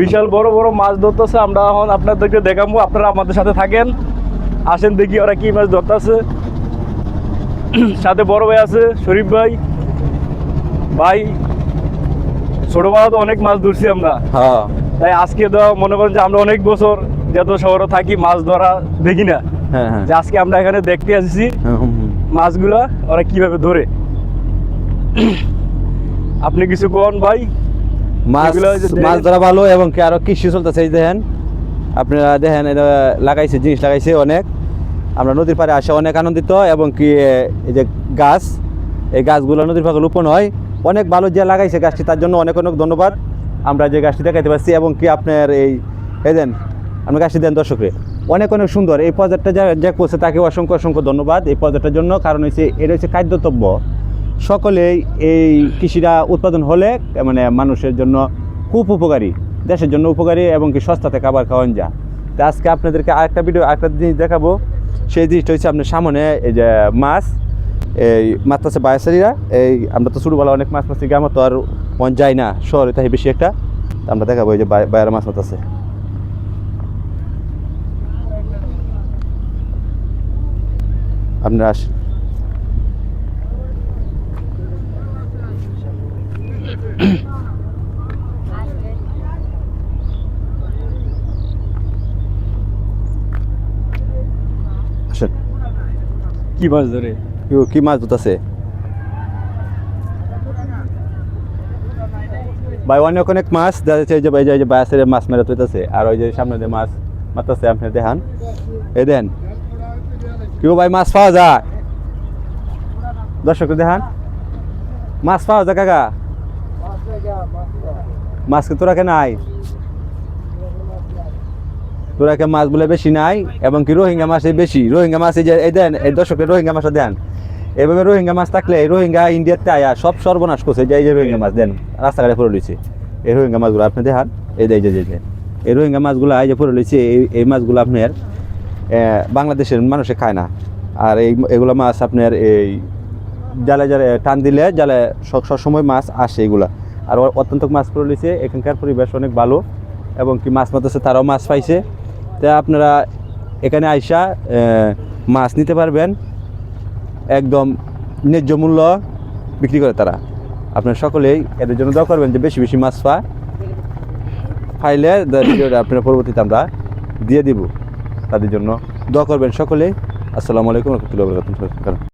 বিশাল বড় বড় মাছ ধরতেছে আমরা এখন আপনাদেরকে দেখাবো আপনারা আমাদের সাথে থাকেন। আসেন দেখি ওরা কি মাছ ধরতেছে। সাথে বড় ভাই আছে শরীফ ভাই। ভাই ছোটবেলা তো অনেক মাছ ধরছি আমরা। হ্যাঁ। তাই আজকে তো মনে করেন যে আমরা অনেক বছর যত শহরে থাকি মাছ ধরা দেখি না। হ্যাঁ হ্যাঁ। যে আজকে আমরা এখানে দেখতে আসছি। মাছগুলা ওরা কীভাবে ধরে। আপনি কিছু কোন ভাই? মাছ মাছ ধরা ভালো এবং কি আরও কৃষি চলতেছে এই দেখেন। আপনারা দেখেন এটা লাগাইছে জিনিস লাগাইছে অনেক। আমরা নদীর পাড়ে আসে অনেক আনন্দিত এবং কি এই যে গাছ এই গাছগুলো নদীর পাড়ে রোপণ হয়। অনেক ভালো যে লাগাইছে গাছটি তার জন্য অনেক অনেক ধন্যবাদ। আমরা যে গাছটি দেখাইতে পারছি এবং কি আপনার এই এই দেন আপনি গাছটি দেন দর্শকরে। অনেক অনেক সুন্দর। এই প্রজেক্টটা যা যে করছে তাকে অসংখ্য অসংখ্য ধন্যবাদ এই প্রজেক্টের জন্য। কারণ হচ্ছে এটা হচ্ছে খাদ্যদ্রব্য। সকলেই এই কৃষিটা উৎপাদন হলে মানে মানুষের জন্য খুব উপকারী, দেশের জন্য উপকারী এবং কি সস্তাতে খাবার খাওয়ান যা তো আজকে আপনাদেরকে আরেকটা ভিডিও আরেকটা জিনিস দেখাবো। সেই জিনিসটা হচ্ছে আপনার সামনে, এই যে মাছ, এই মাছ আছে বায়াসারিরা, এই আমরা তো ছোটোবেলা অনেক মাছ মাছি গ্রামে, তো আর মন যায় না শহরে, তাই বেশি একটা। আমরা দেখাবো এই যে বায়- বায়ার মাছ মাছ আছে। আপনারা আসেন আসেন কি মাছ ধরে? কি- কি মাছ ধরতেছে? ভাই অনেক অনেক মাছ যাচ্ছে যে এই যে- বায়াসের মাছ মেরে তুইতেছে আর ওই যে সামনে যে মাছ মারতেছে আপনি দেখান। এই দেন। কেউ ভাই মাছ পাওয়া যায়? দর্শক দেখান। মাছ পাওয়া যায় কাকা? মাছ কি তোরা কে নাই? তোরা কে মাছ বলে বেশি নাই? এবং কি রোহিঙ্গা মাছ বেশি? রোহিঙ্গা মাছ এই যে দেন, এই দর্শকের রোহিঙ্গা মাছটা দেন। এভাবে রোহিঙ্গা মাছ থাকলে এই রোহিঙ্গা ইন্ডিয়াতে আয়া সব সর্বনাশ করছে। যে এই যে রোহিঙ্গা মাছ দেন, রাস্তাঘাটে পড়ে লইছে। এই রোহিঙ্গা মাছগুলো আপনি দেখান। এই যে যে যে এই রোহিঙ্গা মাছগুলো এই যে পড়ে লইছে, এই এই মাছগুলো আপনার বাংলাদেশের মানুষে খায় না। আর এই এগুলো মাছ আপনার এই, জালে জালে টান দিলে জালে সব সময় মাছ আসে এগুলা। আর অত্যন্ত মাছ পড়ে লইছে। এখানকার পরিবেশ অনেক ভালো এবং কি মাছ মারতেছে তারাও মাছ পাইছে। তা আপনারা এখানে আইসা মাছ নিতে পারবেন। একদম ন্যায্য মূল্য বিক্রি করে তারা। আপনারা সকলেই এদের জন্য দোয়া করবেন যে বেশি বেশি মাছ পা। ফাইলে ভিডিওটা আপনারা পরবর্তীতে আমরা দিয়ে দিব। তাদের জন্য দোয়া করবেন সকলেই। আসসালামু আলাইকুম রহমতুল্লাহ